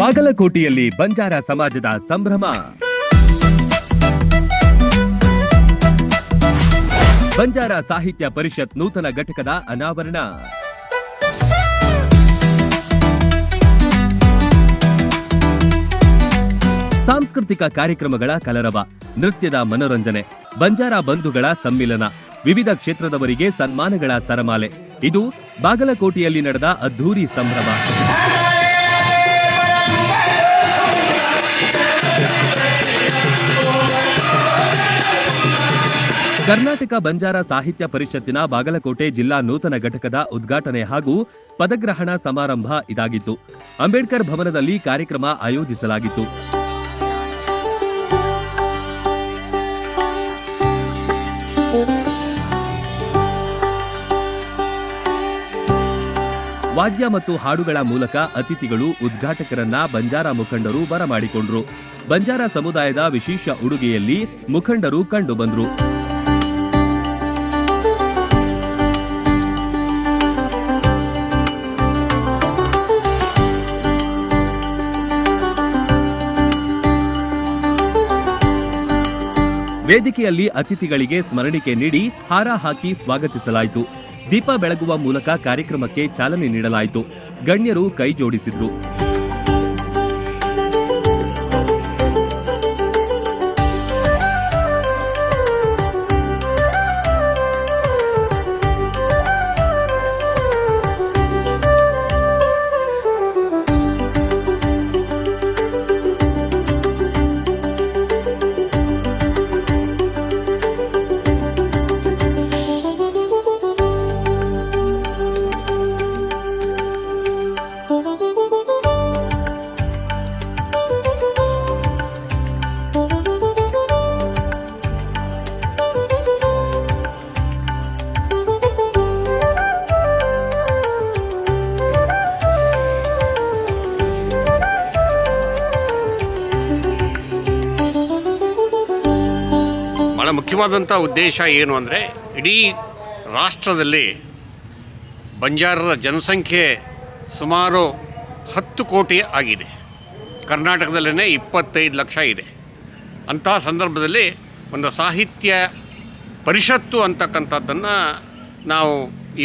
ಬಾಗಲಕೋಟೆಯಲ್ಲಿ ಬಂಜಾರ ಸಮಾಜದ ಸಂಭ್ರಮ. ಬಂಜಾರ ಸಾಹಿತ್ಯ ಪರಿಷತ್ ನೂತನ ಘಟಕದ ಅನಾವರಣ. ಸಾಂಸ್ಕೃತಿಕ ಕಾರ್ಯಕ್ರಮಗಳ ಕಲರವ, ನೃತ್ಯದ ಮನೋರಂಜನೆ, ಬಂಜಾರ ಬಂಧುಗಳ ಸಮ್ಮಿಲನ, ವಿವಿಧ ಕ್ಷೇತ್ರದವರಿಗೆ ಸನ್ಮಾನಗಳ ಸರಮಾಲೆ. ಇದು ಬಾಗಲಕೋಟೆಯಲ್ಲಿ ನಡೆದ ಅದ್ಧೂರಿ ಸಂಭ್ರಮ. ಕರ್ನಾಟಕ ಬಂಜಾರ ಸಾಹಿತ್ಯ ಪರಿಷತ್ತಿನ ಬಾಗಲಕೋಟೆ ಜಿಲ್ಲಾ ನೂತನ ಘಟಕದ ಉದ್ಘಾಟನೆ ಹಾಗೂ ಪದಗ್ರಹಣ ಸಮಾರಂಭ ಇದಾಗಿತ್ತು. ಅಂಬೇಡ್ಕರ್ ಭವನದಲ್ಲಿ ಕಾರ್ಯಕ್ರಮ ಆಯೋಜಿಸಲಾಗಿತ್ತು. ವಾದ್ಯ ಮತ್ತು ಹಾಡುಗಳ ಮೂಲಕ ಅತಿಥಿಗಳು, ಉದ್ಘಾಟಕರನ್ನ ಬಂಜಾರ ಮುಖಂಡರು ಬರಮಾಡಿಕೊಂಡ್ರು. ಬಂಜಾರ ಸಮುದಾಯದ ವಿಶೇಷ ಉಡುಗೆಯಲ್ಲಿ ಮುಖಂಡರು ಕಂಡು ಬಂದ್ರು ವೇದಿಕೆಯಲ್ಲಿ ಅತಿಥಿಗಳಿಗೆ ಸ್ಮರಣಿಕೆ ನೀಡಿ ಹಾರ ಹಾಕಿ ಸ್ವಾಗತಿಸಲಾಯಿತು. ದೀಪ ಬೆಳಗುವ ಮೂಲಕ ಕಾರ್ಯಕ್ರಮಕ್ಕೆ ಚಾಲನೆ ನೀಡಲಾಯಿತು. ಗಣ್ಯರು ಕೈ ಜೋಡಿಸಿದ್ರು ಮುಖ್ಯವಾದಂಥ ಉದ್ದೇಶ ಏನು ಅಂದರೆ ಇಡೀ ರಾಷ್ಟ್ರದಲ್ಲಿ ಬಂಜಾರರ ಜನಸಂಖ್ಯೆ ಸುಮಾರು ಹತ್ತು ಕೋಟಿ ಆಗಿದೆ. ಕರ್ನಾಟಕದಲ್ಲೇ ಇಪ್ಪತ್ತೈದು ಲಕ್ಷ ಇದೆ. ಅಂತಹ ಸಂದರ್ಭದಲ್ಲಿ ಒಂದು ಸಾಹಿತ್ಯ ಪರಿಷತ್ತು ಅಂತಕ್ಕಂಥದ್ದನ್ನು ನಾವು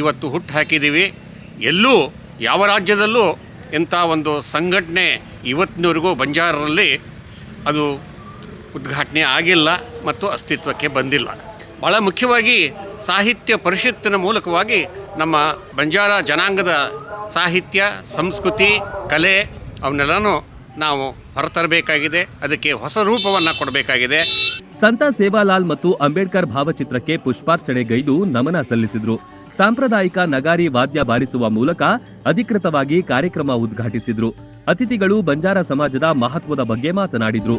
ಇವತ್ತು ಹುಟ್ಟು ಹಾಕಿದ್ದೀವಿ. ಎಲ್ಲೂ ಯಾವ ರಾಜ್ಯದಲ್ಲೂ ಇಂಥ ಒಂದು ಸಂಘಟನೆ ಇವತ್ತಿನವರೆಗೂ ಬಂಜಾರರಲ್ಲಿ ಅದು ಉದ್ಘಾಟನೆ ಆಗಿಲ್ಲ ಮತ್ತು ಅಸ್ತಿತ್ವಕ್ಕೆ ಬಂದಿಲ್ಲ. ಬಹಳ ಮುಖ್ಯವಾಗಿ ಸಾಹಿತ್ಯ ಪರಿಷತ್ತಿನ ಮೂಲಕವಾಗಿ ನಮ್ಮ ಬಂಜಾರ ಜನಾಂಗದ ಸಾಹಿತ್ಯ, ಸಂಸ್ಕೃತಿ, ಕಲೆ ಅವನ್ನೆಲ್ಲನೂ ನಾವು ಹೊರತರಬೇಕಾಗಿದೆ. ಅದಕ್ಕೆ ಹೊಸ ರೂಪವನ್ನು ಕೊಡಬೇಕಾಗಿದೆ. ಸಂತ ಸೇವಾಲಾಲ್ ಮತ್ತು ಅಂಬೇಡ್ಕರ್ ಭಾವಚಿತ್ರಕ್ಕೆ ಪುಷ್ಪಾರ್ಚನೆ ಗೈದು ನಮನ ಸಲ್ಲಿಸಿದರು. ಸಾಂಪ್ರದಾಯಿಕ ನಗಾರಿ ವಾದ್ಯ ಬಾರಿಸುವ ಮೂಲಕ ಅಧಿಕೃತವಾಗಿ ಕಾರ್ಯಕ್ರಮ ಉದ್ಘಾಟಿಸಿದ್ರು. ಅತಿಥಿಗಳು ಬಂಜಾರ ಸಮಾಜದ ಮಹತ್ವದ ಬಗ್ಗೆ ಮಾತನಾಡಿದ್ರು.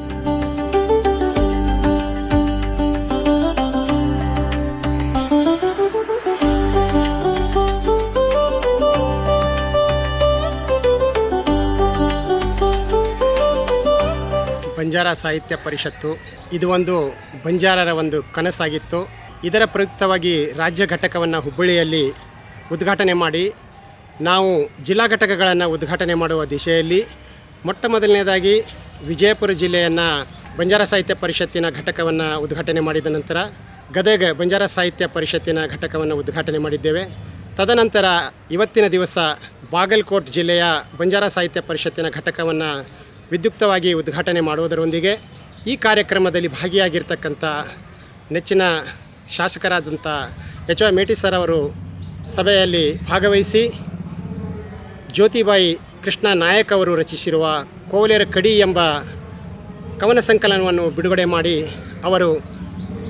ಬಂಜಾರ ಸಾಹಿತ್ಯ ಪರಿಷತ್ತು. ಇದು ಒಂದು ಬಂಜಾರರ ಒಂದು ಕನಸಾಗಿತ್ತು. ಇದರ ಪ್ರಯುಕ್ತವಾಗಿ ರಾಜ್ಯ ಘಟಕವನ್ನು ಹುಬ್ಬಳ್ಳಿಯಲ್ಲಿ ಉದ್ಘಾಟನೆ ಮಾಡಿ, ನಾವು ಜಿಲ್ಲಾ ಘಟಕಗಳನ್ನು ಉದ್ಘಾಟನೆ ಮಾಡುವ ದಿಶೆಯಲ್ಲಿ ಮೊಟ್ಟ ಮೊದಲನೇದಾಗಿ ವಿಜಯಪುರ ಜಿಲ್ಲೆಯನ್ನು ಬಂಜಾರ ಸಾಹಿತ್ಯ ಪರಿಷತ್ತಿನ ಘಟಕವನ್ನು ಉದ್ಘಾಟನೆ ಮಾಡಿದ ನಂತರ ಗದಗ ಬಂಜಾರ ಸಾಹಿತ್ಯ ಪರಿಷತ್ತಿನ ಘಟಕವನ್ನು ಉದ್ಘಾಟನೆ ಮಾಡಿದ್ದೇವೆ. ತದನಂತರ ಇವತ್ತಿನ ದಿವಸ ಬಾಗಲಕೋಟ್ ಜಿಲ್ಲೆಯ ಬಂಜಾರ ಸಾಹಿತ್ಯ ಪರಿಷತ್ತಿನ ಘಟಕವನ್ನು ವಿದ್ಯುಕ್ತವಾಗಿ ಉದ್ಘಾಟನೆ ಮಾಡುವುದರೊಂದಿಗೆ ಈ ಕಾರ್ಯಕ್ರಮದಲ್ಲಿ ಭಾಗಿಯಾಗಿರ್ತಕ್ಕಂಥ ನೆಚ್ಚಿನ ಶಾಸಕರಾದಂಥ ಎಚ್ ವೈ ಮೇಟಿ ಸರ್ ಅವರು ಸಭೆಯಲ್ಲಿ ಭಾಗವಹಿಸಿ ಜ್ಯೋತಿಬಾಯಿ ಕೃಷ್ಣ ನಾಯಕ್ ಅವರು ರಚಿಸಿರುವ ಕೋಲೇರ ಕಡಿ ಎಂಬ ಕವನ ಸಂಕಲನವನ್ನು ಬಿಡುಗಡೆ ಮಾಡಿ ಅವರು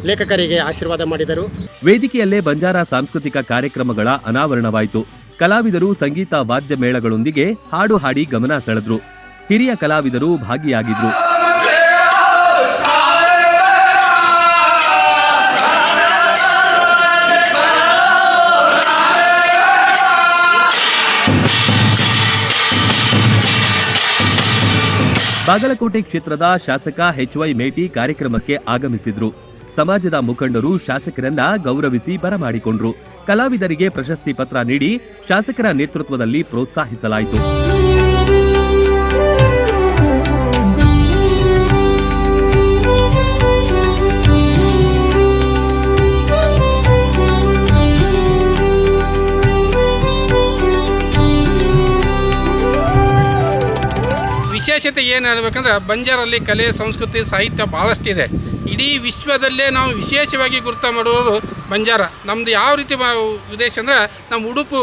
ಲೇಖಕರಿಗೆ ಆಶೀರ್ವಾದ ಮಾಡಿದರು. ವೇದಿಕೆಯಲ್ಲೇ ಬಂಜಾರ ಸಾಂಸ್ಕೃತಿಕ ಕಾರ್ಯಕ್ರಮಗಳ ಅನಾವರಣವಾಯಿತು. ಕಲಾವಿದರು ಸಂಗೀತ ವಾದ್ಯ ಮೇಳಗಳೊಂದಿಗೆ ಹಾಡು ಹಾಡಿ ಗಮನ ಸೆಳೆದ್ರು. ಹಿರಿಯ ಕಲಾವಿದರು ಭಾಗಿಯಾಗಿದ್ರು. ಬಾಗಲಕೋಟೆ ಕ್ಷೇತ್ರದ ಶಾಸಕ ಎಚ್ ವೈ ಮೇಟಿ ಕಾರ್ಯಕ್ರಮಕ್ಕೆ ಆಗಮಿಸಿದ್ರು. ಸಮಾಜದ ಮುಖಂಡರು ಶಾಸಕರನ್ನ ಗೌರವಿಸಿ ಬರಮಾಡಿಕೊಂಡ್ರು. ಕಲಾವಿದರಿಗೆ ಪ್ರಶಸ್ತಿ ಪತ್ರ ನೀಡಿ ಶಾಸಕರ ನೇತೃತ್ವದಲ್ಲಿ ಪ್ರೋತ್ಸಾಹಿಸಲಾಯಿತು. ವಿಶೇಷತೆ ಏನು ಹೇಳ್ಬೇಕಂದ್ರೆ ಬಂಜಾರಲ್ಲಿ ಕಲೆ, ಸಂಸ್ಕೃತಿ, ಸಾಹಿತ್ಯ ಭಾಳಷ್ಟಿದೆ ಇಡೀ ವಿಶ್ವದಲ್ಲೇ ನಾವು ವಿಶೇಷವಾಗಿ ಗುರುತ ಮಾಡುವವರು ಬಂಜಾರ. ನಮ್ಮದು ಯಾವ ರೀತಿ ಉದ್ದೇಶ ಅಂದರೆ ನಮ್ಮ ಉಡುಪು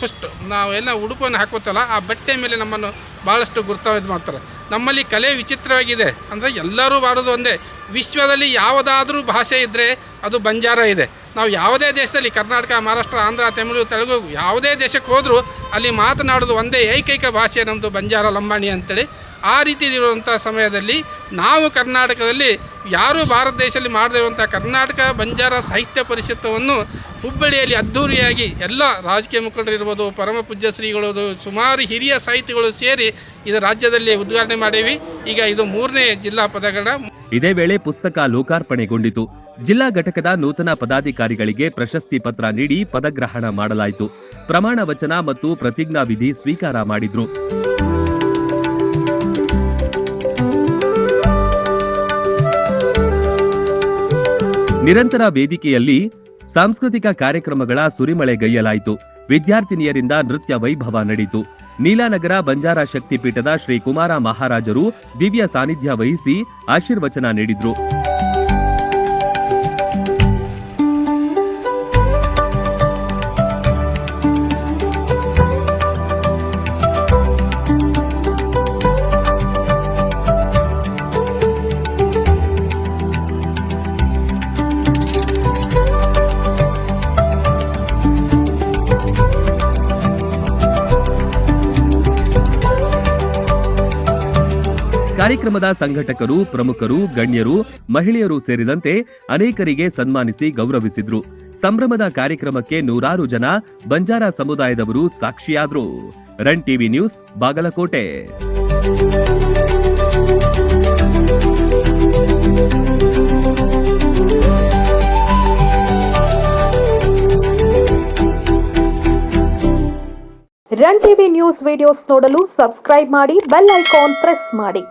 ಫಸ್ಟ್ ನಾವೆಲ್ಲ ಉಡುಪನ್ನು ಹಾಕೋತಲ್ಲ, ಆ ಬಟ್ಟೆ ಮೇಲೆ ನಮ್ಮನ್ನು ಭಾಳಷ್ಟು ಗುರುತ ಇದು ಮಾಡ್ತಾರೆ. ನಮ್ಮಲ್ಲಿ ಕಲೆ ವಿಚಿತ್ರವಾಗಿದೆ ಅಂದರೆ ಎಲ್ಲರೂ ಮಾಡೋದು ಒಂದೇ. ವಿಶ್ವದಲ್ಲಿ ಯಾವುದಾದ್ರೂ ಭಾಷೆ ಇದ್ದರೆ ಅದು ಬಂಜಾರ ಇದೆ. ನಾವು ಯಾವುದೇ ದೇಶದಲ್ಲಿ ಕರ್ನಾಟಕ, ಮಹಾರಾಷ್ಟ್ರ, ಆಂಧ್ರ, ತಮಿಳು, ತೆಲುಗು ಯಾವುದೇ ದೇಶಕ್ಕೆ ಹೋದರೂ ಅಲ್ಲಿ ಮಾತನಾಡೋದು ಒಂದೇ ಏಕೈಕ ಭಾಷೆ ನಮ್ಮದು ಬಂಜಾರ, ಲಂಬಾಣಿ ಅಂತೇಳಿ ಆ ರೀತಿ ಇರುವಂಥ ಸಮಯದಲ್ಲಿ ನಾವು ಕರ್ನಾಟಕದಲ್ಲಿ ಯಾರೂ ಭಾರತ ದೇಶದಲ್ಲಿ ಮಾಡದಿರುವಂಥ ಕರ್ನಾಟಕ ಬಂಜಾರ ಸಾಹಿತ್ಯ ಪರಿಷತ್ತವನ್ನು ಹುಬ್ಬಳ್ಳಿಯಲ್ಲಿ ಅದ್ಧೂರಿಯಾಗಿ ಎಲ್ಲ ರಾಜಕೀಯ ಮುಖಂಡರು ಇರ್ಬೋದು, ಪರಮ ಪೂಜ್ಯ ಶ್ರೀಗಳು, ಸುಮಾರು ಹಿರಿಯ ಸಾಹಿತಿಗಳು ಸೇರಿ ಇದು ರಾಜ್ಯದಲ್ಲಿ ಉದ್ಘಾಟನೆ ಮಾಡೇವಿ. ಈಗ ಇದು ಮೂರನೇ ಜಿಲ್ಲಾ ಪದಗಳ ಇದೇ ವೇಳೆ ಪುಸ್ತಕ ಲೋಕಾರ್ಪಣೆಗೊಂಡಿತು. ಜಿಲ್ಲಾ ಘಟಕದ ನೂತನ ಪದಾಧಿಕಾರಿಗಳಿಗೆ ಪ್ರಶಸ್ತಿ ಪತ್ರ ನೀಡಿ ಪದಗ್ರಹಣ ಮಾಡಲಾಯಿತು. ಪ್ರಮಾಣ ವಚನ ಮತ್ತು ಪ್ರತಿಜ್ಞಾ ವಿಧಿ ಸ್ವೀಕಾರ ಮಾಡಿದ್ರು. ನಿರಂತರ ವೇದಿಕೆಯಲ್ಲಿ ಸಾಂಸ್ಕೃತಿಕ ಕಾರ್ಯಕ್ರಮಗಳ ಸುರಿಮಳೆ ಸುರಿಮಳೆಗೈಯಲಾಯಿತು ವಿದ್ಯಾರ್ಥಿನಿಯರಿಂದ ನೃತ್ಯ ವೈಭವ ನಡೆಯಿತು ನೀಲಾನಗರ ಬಂಜಾರ ಶಕ್ತಿಪೀಠದ ಶ್ರೀ ಕುಮಾರ ಮಹಾರಾಜರು ದಿವ್ಯ ಸಾನ್ನಿಧ್ಯ ವಹಿಸಿ ಆಶೀರ್ವಚನ ನೀಡಿದ್ರು. ಕಾರ್ಯಕ್ರಮದ ಸಂಘಟಕರು, ಪ್ರಮುಖರು, ಗಣ್ಯರು, ಮಹಿಳೆಯರು ಸೇರಿದಂತೆ ಅನೇಕರಿಗೆ ಸನ್ಮಾನಿಸಿ ಗೌರವಿಸಿದ್ರು. ಸಂಭ್ರಮದ ಕಾರ್ಯಕ್ರಮಕ್ಕೆ ನೂರಾರು ಜನ ಬಂಜಾರ ಸಮುದಾಯದವರು ಸಾಕ್ಷಿಯಾದ್ರು. Run TV news, Bagalkote. Run TV news videos ನೋಡಲು ಸಬ್ಸ್ಕ್ರೈಬ್ ಮಾಡಿ, ಬೆಲ್ ಐಕಾನ್ ಪ್ರೆಸ್ ಮಾಡಿ.